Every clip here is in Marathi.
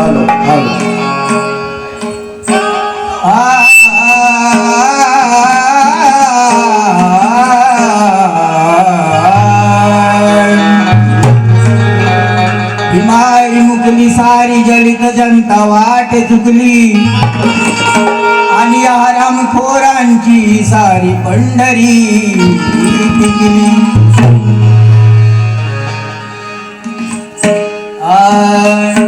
हॅलो हॅलो मुकली सारी जलित जनता वाट चुकली आणि आराम खोरांची सारी पंढरी पिकली आ,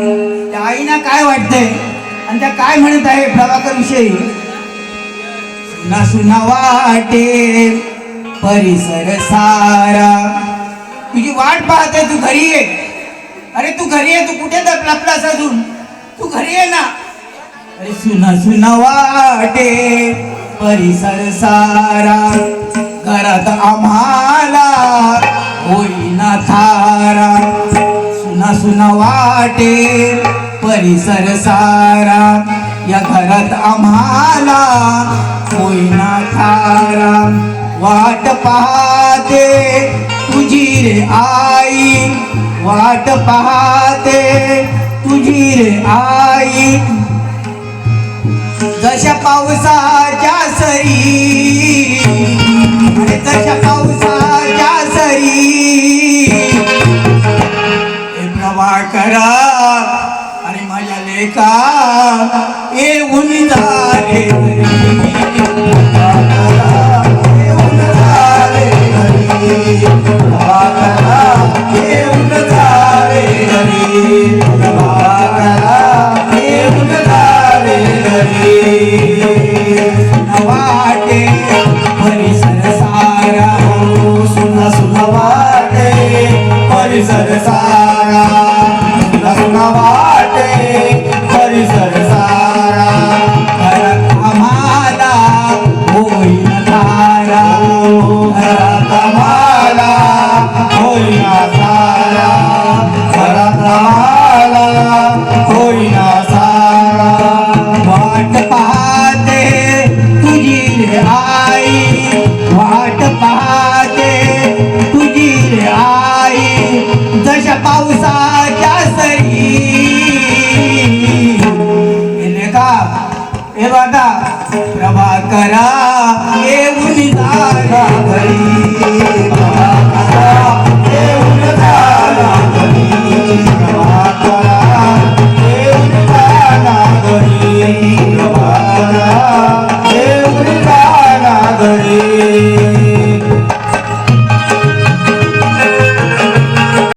त्यांना काय वाटतंय? आणि त्या काय म्हणत आहे प्रभाकर विषयी? सुना सुना वाटे परिसर सारा. तुझी वाट पाहते तू घरी ये. अरे तू घरी ये तू कुठे लपलास अजून? तू घरी ये ना. अरे सुना सुना वाटे परिसर सारा. घरात आम्हाला होईना थारा. सुना सुना वाटे परिसर सारा या घरात आम्हाला होईना थारा. वाट पाहते तुझी रे आई. वाट पाहते तुझी रे आई. जशा पावसाच्या सरी अरे जशा पावसाच्या सरी. हे आणि माझ्या लेका येऊन झाले Amén.